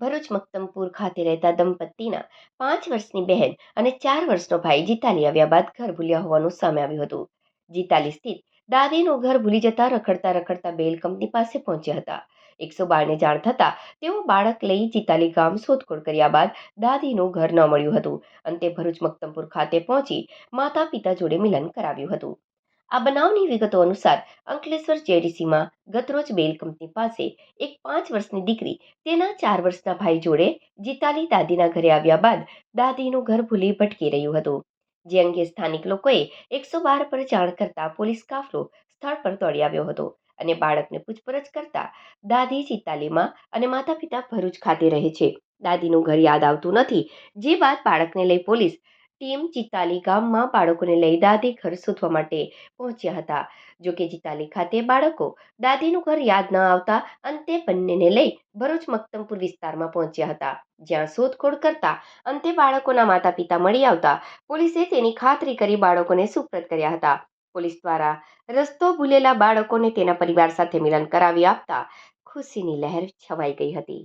ભરૂચ મક્તમપુર ખાતે રહેતા દંપતીના પાંચ વર્ષની બહેન અને ચાર વર્ષનો ભાઈ જીતાલી આવ્યા બાદ ઘર ભૂલ્યા હોવાનું સામે આવ્યું હતું. જીતાલી સ્થિત દાદીનું ઘર ભૂલી જતા રખડતા રખડતા બેલ કંપની પાસે પહોંચ્યા હતા. એકસો બારને જાણ થતાં તેઓ બાળક લઈ જીતાલી ગામ શોધખોળ કર્યા બાદ દાદીનું ઘર ન મળ્યું હતું. અંતે ભરૂચ મક્તમપુર ખાતે પહોંચી માતા પિતા જોડે મિલન કરાવ્યું હતું. આ બનાવની વિગતો અનુસાર, અંકલેશ્વર જેડીસીમાં ગતરોજ બેલ કંપની પાસે એક પાંચ વર્ષની દીકરી, તેના ચાર વર્ષના ભાઈ જોડે જીતાલી દાદીના ઘરે આવ્યા બાદ દાદીનું ઘર ભૂલી ભટકી રહ્યું હતું. જે અંગે સ્થાનિક લોકોએ એકસો બાર પર જાણ કરતા પોલીસ કાફલો સ્થળ પર દોડી આવ્યો હતો અને બાળકને પૂછપરછ કરતા દાદી ચિતાલીમાં અને માતા પિતા ભરૂચ ખાતે રહે છે. દાદીનું ઘર યાદ આવતું નથી, જે બાદ બાળકને લઈ પોલીસ ટીમ ચિતાલી ગામમાં બાળકોને લઈ દાદી ઘર શોધવા માટે પહોંચ્યા હતા. જો કે ચિતાલી ખાતે બાળકો દાદીનું ઘર યાદ ન આવતા અંતે બંનેને લઈ ભરૂચ મક્તમપુર વિસ્તારમાં પહોંચ્યા હતા. જ્યાં શોધખોળ કરતા અંતે બાળકોના માતા પિતા મળી આવતા પોલીસે તેની ખાતરી કરી બાળકોને સુપ્રત કર્યા હતા. પોલીસ દ્વારા રસ્તો ભૂલેલા બાળકોને તેના પરિવાર સાથે મિલન કરાવી આપતા ખુશીની લહેર છવાઈ ગઈ હતી.